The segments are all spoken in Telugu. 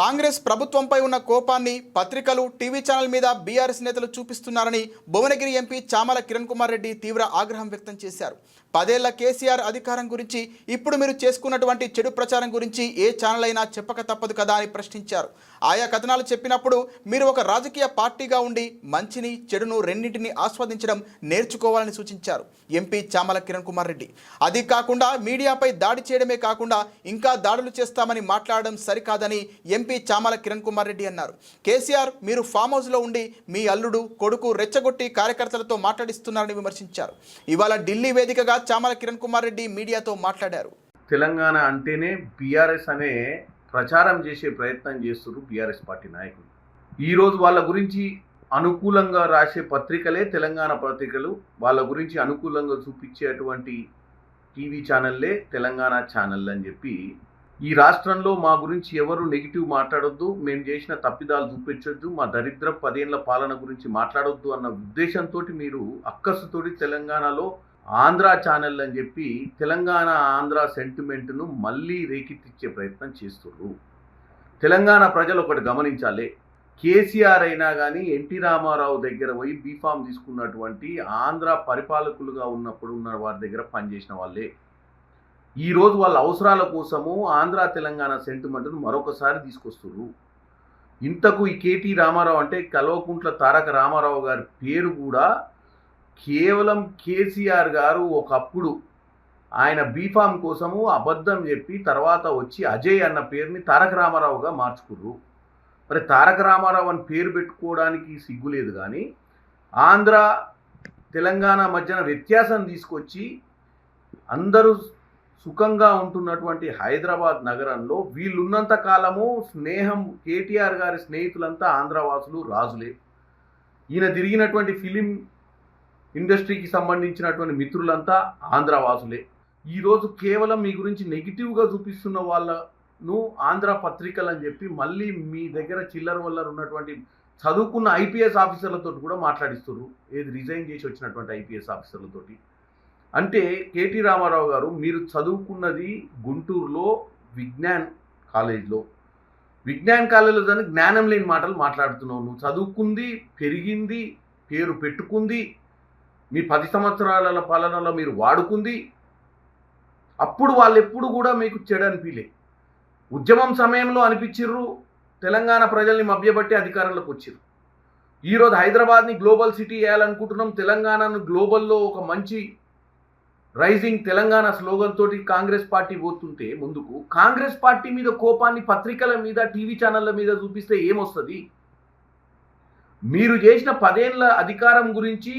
కాంగ్రెస్ ప్రభుత్వంపై ఉన్న కోపాన్ని పత్రికలు టీవీ ఛానల్ మీద బీఆర్ఎస్ నేతలు చూపిస్తున్నారని భువనగిరి ఎంపీ చామల కిరణ్ కుమార్ రెడ్డి తీవ్ర ఆగ్రహం వ్యక్తం చేశారు. పదేళ్ళ కేసీఆర్ అధికారం గురించి ఇప్పుడు మీరు చేసుకున్నటువంటి చెడు ప్రచారం గురించి ఏ ఛానల్ అయినా చెప్పక తప్పదు కదా అని ప్రశ్నించారు. ఆయా కథనాలు చెప్పినప్పుడు మీరు ఒక రాజకీయ పార్టీగా ఉండి మంచిని చెడును రెండింటిని ఆస్వాదించడం నేర్చుకోవాలని సూచించారు ఎంపీ చామల కిరణ్ కుమార్ రెడ్డి. అది కాకుండా మీడియాపై దాడి చేయడమే కాకుండా ఇంకా దాడులు చేస్తామని మాట్లాడడం సరికాదని ఎంపీ చామల కిరణ్ కుమార్ రెడ్డి అన్నారు. కేసీఆర్ మీరు ఫామ్ హౌస్లో ఉండి మీ అల్లుడు కొడుకు రెచ్చగొట్టి కార్యకర్తలతో మాట్లాడిస్తున్నారని విమర్శించారు. ఇవాళ ఢిల్లీ వేదికగా చామల కిరణ్ కుమార్ రెడ్డి మీడియాతో మాట్లాడారు. తెలంగాణ అంటేనే బీఆర్ఎస్ అనే ప్రచారం చేసే ప్రయత్నం చేస్తున్నారు బీఆర్ఎస్ పార్టీ నాయకులు. ఈరోజు వాళ్ళ గురించి అనుకూలంగా రాసే పత్రికలే తెలంగాణ పత్రికలు. వాళ్ళ గురించి అనుకూలంగా చూపించేటువంటి టీవీ ఛానల్లే తెలంగాణ ఛానల్ అని చెప్పి ఈ రాష్ట్రంలో మా గురించి ఎవరు నెగిటివ్ మాట్లాడొద్దు మేము చేసిన తప్పిదాలు చూపించొద్దు మా దరిద్ర పదేళ్ళ పాలన గురించి మాట్లాడొద్దు అన్న ఉద్దేశంతో మీరు అక్కసుతోటి తెలంగాణలో ఆంధ్ర ఛానల్ అని చెప్పి తెలంగాణ ఆంధ్ర సెంటిమెంట్ను మళ్ళీ రేకెత్తిచ్చే ప్రయత్నం చేస్తున్నారు తెలంగాణ ప్రజలు ఒకటి గమనించాలి. కేసీఆర్ అయినా కానీ ఎన్టీ రామారావు దగ్గర పోయి బీఫామ్ తీసుకున్నటువంటి ఆంధ్ర పరిపాలకులుగా ఉన్నప్పుడు ఉన్న వారి దగ్గర పనిచేసిన వాళ్ళే. ఈరోజు వాళ్ళ అవసరాల కోసము ఆంధ్ర తెలంగాణ సెంటిమెంట్ను మరొకసారి తీసుకొస్తున్నారు ఇంతకు ఈ కేటీ రామారావు అంటే కల్వకుంట్ల తారక రామారావు గారి పేరు కూడా కేవలం కేసీఆర్ గారు ఒకప్పుడు ఆయన బీఫామ్ కోసము అబద్ధం చెప్పి తర్వాత వచ్చి అజయ్ అన్న పేరుని తారక రామారావుగా మార్చుకుర్రు. మరి తారక రామారావు అని పేరు పెట్టుకోవడానికి సిగ్గులేదు కానీ ఆంధ్ర తెలంగాణ మధ్యన వ్యత్యాసం తీసుకొచ్చి అందరూ సుఖంగా ఉంటున్నటువంటి హైదరాబాద్ నగరంలో వీళ్ళున్నంత కాలము స్నేహం కేటీఆర్ గారి స్నేహితులంతా ఆంధ్రవాసులు రాజులే. ఈయన తిరిగినటువంటి ఫిలిం ఇండస్ట్రీకి సంబంధించినటువంటి మిత్రులంతా ఆంధ్రవాసులే. ఈరోజు కేవలం మీ గురించి నెగిటివ్గా చూపిస్తున్న వాళ్ళను ఆంధ్ర పత్రికలు అని చెప్పి మళ్ళీ మీ దగ్గర చిల్లర వల్ల ఉన్నటువంటి చదువుకున్న ఐపీఎస్ ఆఫీసర్లతో కూడా మాట్లాడిస్తున్నారు ఏది రిజైన్ చేసి వచ్చినటువంటి ఐపీఎస్ ఆఫీసర్లతోటి. అంటే కేటీ రామారావు గారు మీరు చదువుకున్నది గుంటూరులో విజ్ఞాన్ కాలేజ్లో. విజ్ఞాన్ కాలేజీలో దాన్ని జ్ఞానం లేని మాటలు మాట్లాడుతున్నావు. నువ్వు చదువుకుంది పెరిగింది పేరు పెట్టుకుంది మీ పది సంవత్సరాల పాలనలో మీరు వాడుకుంది అప్పుడు వాళ్ళు ఎప్పుడు కూడా మీకు చెడు అనిపించలే ఉద్యమం సమయంలో అనిపించిర్రు తెలంగాణ ప్రజల్ని మభ్యపట్టి అధికారంలోకి వచ్చిర్రు. ఈరోజు హైదరాబాద్ని గ్లోబల్ సిటీ వేయాలనుకుంటున్నాం తెలంగాణను గ్లోబల్లో ఒక మంచి రైజింగ్ తెలంగాణ స్లోగన్ తోటి కాంగ్రెస్ పార్టీ పోతుంటే ముందుకు కాంగ్రెస్ పార్టీ మీద కోపాన్ని పత్రికల మీద టీవీ ఛానళ్ళ మీద చూపిస్తే ఏమొస్తుంది? మీరు చేసిన పదేళ్ళ అధికారం గురించి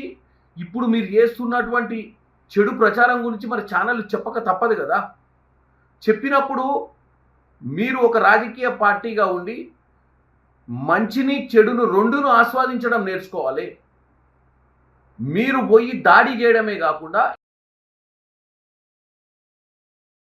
ఇప్పుడు మీరు చేస్తున్నటువంటి చెడు ప్రచారం గురించి మరి ఛానల్ చెప్పక తప్పదు కదా? చెప్పినప్పుడు మీరు ఒక రాజకీయ పార్టీగా ఉండి మంచిని చెడును రెండును ఆస్వాదించడం నేర్చుకోవాలి. మీరు పోయి దాడి చేయడమే కాకుండా